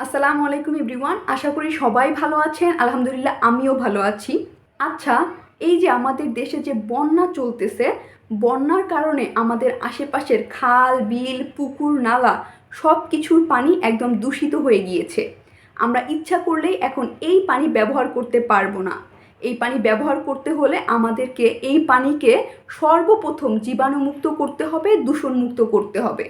আসসালামু আলাইকুম এভরিওয়ান, আশা করি সবাই ভালো আছেন, আলহামদুলিল্লাহ আমিও ভালো আছি। আচ্ছা এই যে আমাদের দেশে যে বন্যা চলতেছে, বন্যার কারণে আমাদের আশেপাশের খাল, বিল, পুকুর, নালা সব কিছুর পানি একদম দূষিত হয়ে গিয়েছে। আমরা ইচ্ছা করলেই এখন এই পানি ব্যবহার করতে পারব না। এই পানি ব্যবহার করতে হলে আমাদেরকে এই পানিকে সর্বপ্রথম জীবাণুমুক্ত করতে হবে, দূষণমুক্ত করতে হবে।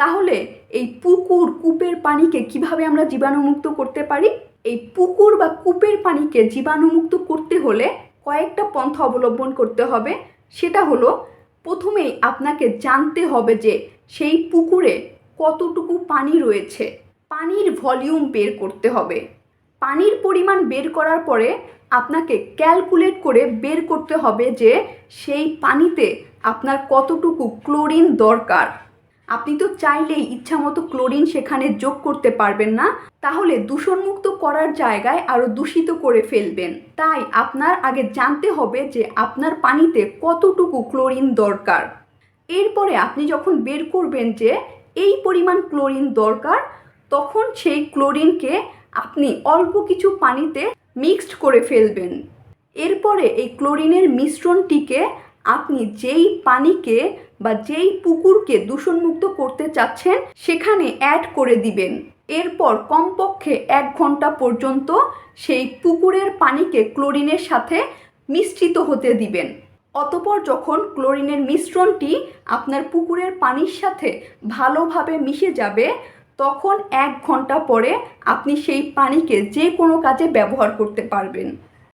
তাহলে এই পুকুর কূপের পানিকে কীভাবে আমরা জীবাণুমুক্ত করতে পারি? এই পুকুর বা কূপের পানিকে জীবাণুমুক্ত করতে হলে কয়েকটা পন্থা অবলম্বন করতে হবে। সেটা হলো, প্রথমেই আপনাকে জানতে হবে যে সেই পুকুরে কতটুকু পানি রয়েছে। পানির ভলিউম বের করতে হবে। পানির পরিমাণ বের করার পরে আপনাকে ক্যালকুলেট করে বের করতে হবে যে সেই পানিতে আপনার কতটুকু ক্লোরিন দরকার। আপনি তো চাইলেই ইচ্ছা মতো ক্লোরিন সেখানে যোগ করতে পারবেন না, তাহলে দূষণমুক্ত করার জায়গায় আরও দূষিত করে ফেলবেন। তাই আপনার আগে জানতে হবে যে আপনার পানিতে কতটুকু ক্লোরিন দরকার। এরপরে আপনি যখন বের করবেন যে এই পরিমাণ ক্লোরিন দরকার, তখন সেই ক্লোরিনকে আপনি অল্প কিছু পানিতে মিক্সড করে ফেলবেন। এরপরে এই ক্লোরিনের মিশ্রণটিকে আপনি যেই পানিকে বা যেই পুকুরকে দূষণমুক্ত করতে চাচ্ছেন, সেখানে অ্যাড করে দিবেন। এরপর কমপক্ষে এক ঘণ্টা পর্যন্ত সেই পুকুরের পানিকে ক্লোরিনের সাথে মিশ্রিত হতে দিবেন। অতপর যখন ক্লোরিনের মিশ্রণটি আপনার পুকুরের পানির সাথে ভালোভাবে মিশে যাবে, তখন এক ঘণ্টা পরে আপনি সেই পানিকে যে কোনো কাজে ব্যবহার করতে পারবেন।